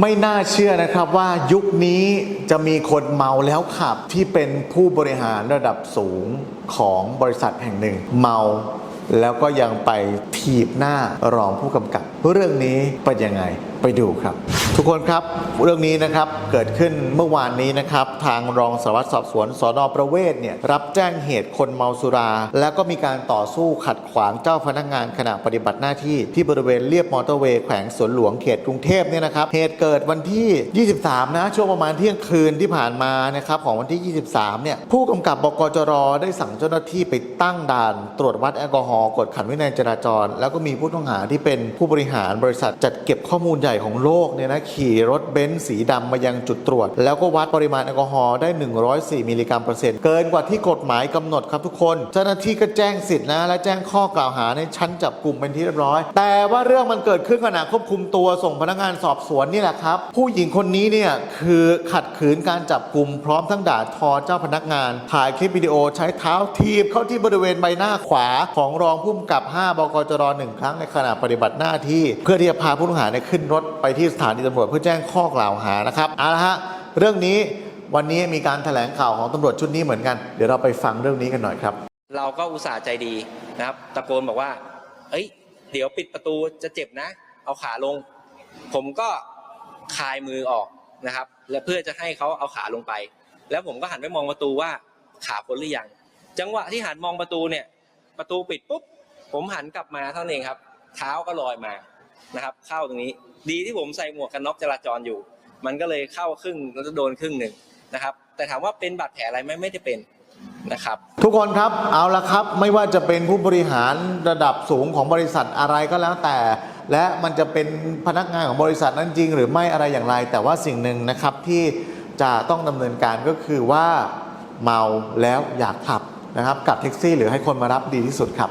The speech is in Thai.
ไม่น่าเชื่อนะครับว่ายุคนี้จะมีคนเมาแล้วขับที่เป็นผู้บริหารระดับสูงของบริษัทแห่งหนึ่ง เมาแล้วก็ยังไปถีบหน้ารองผู้กำกับ เรื่องนี้เป็นยังไง ไปดูครับ ทุกคนครับเรื่องนี้นะครับเกิดขึ้นเมื่อวานนี้นะครับทางรองสารวัตรสอบสวนสอนอประเวศเนี่ยรับแจ้งเหตุคนเมาสุรา แล้วก็มีการต่อสู้ขัดขวางเจ้าพนักงานขณะปฏิบัติหน้าที่ที่บริเวณเรียบมอเตอร์เวย์แขวงสวนหลวงเขตกรุงเทพเนี่ยนะครับเหตุเกิดวันที่ 23 นะช่วงประมาณเที่ยงคืนที่ผ่านมานะครับของวันที่ 23 เนี่ยผู้กำกับบกจรได้สั่งเจ้าหน้าที่ไปตั้งด่าน ตรวจวัดแอลกอฮอล์กดขันวินัยจราจร แล้วก็มีผู้ต้องหาที่เป็นผู้บริหารบริษัทจัดเก็บข้อมูลใหญ่ของโลกเนี่ยนะขี่รถเบนซ์สีดำมายังจุดตรวจ แล้วก็วัดปริมาณแอลกอฮอล์ได้ 104 มิลลิกรัมเปอร์เซ็นต์เกินกว่าที่กฎหมายกำหนดครับทุกคน เจ้าหน้าที่ก็แจ้งสิทธินะ และแจ้งข้อกล่าวหาในชั้นจับกลุ่มเป็นที่เรียบร้อย แต่ว่าเรื่องมันเกิดขึ้นขณะควบคุมตัวส่งพนักงานสอบสวนนี่แหละครับผู้หญิงคนนี้เนี่ยคือขัดขืนการจับกลุ่มพร้อมทั้งด่าทอเจ้าพนักงาน ถ่ายคลิปวิดีโอใช้เท้าทีบเข้าที่บริเวณใบหน้าขวาของรองผู้กำกับ 5 บกจรหนึ่งครั้งในขณะปฏิบัติหน้าที่ เพื่อที่จะพาผู้ต้องหาเนี่ยขึ้นรถไปที่สถานีตำรวจเพื่อแจ้งข้อกล่าวหานะครับเอาละฮะเรื่องนี้วันนี้มีการแถลงข่าวของตำรวจชุดนี้เหมือนกัน เดี๋ยวเราไปฟังเรื่องนี้กันหน่อยครับ เราก็อุตส่าห์ใจดีนะครับ ตะโกนบอกว่า เอ้ย เดี๋ยวปิดประตูจะเจ็บนะ เอาขาลง ผมก็คลายมือออกนะครับ และเพื่อจะให้เขาเอาขาลงไป แล้วผมก็หันไปมองประตูว่าขาพ้นหรือยัง จังหวะที่หันมองประตูเนี่ย ประตูปิดปุ๊บ ผมหันกลับมาเท่านั้นเองครับ เท้าก็ลอยมา นะครับ เข้าตรงนี้ ดีที่ผมใส่หมวกกันน็อกจราจรอยู่ มันก็เลยเข้าครึ่งแล้วก็โดนครึ่งหนึ่งนะครับ แต่ถามว่าเป็นบาดแผลอะไรไหมไม่ได้เป็นนะครับทุกคนครับเอาละครับไม่ว่าจะเป็นผู้บริหารระดับสูงของบริษัทอะไรก็แล้วแต่ และมันจะเป็นพนักงานของบริษัทนั้นจริง หรือไม่อะไรอย่างไร แต่ว่าสิ่งหนึ่งนะครับที่จะต้องดำเนินการก็คือว่าเมาแล้วอยากขับนะครับกับแท็กซี่ หรือให้คนมารับดีที่สุดครับ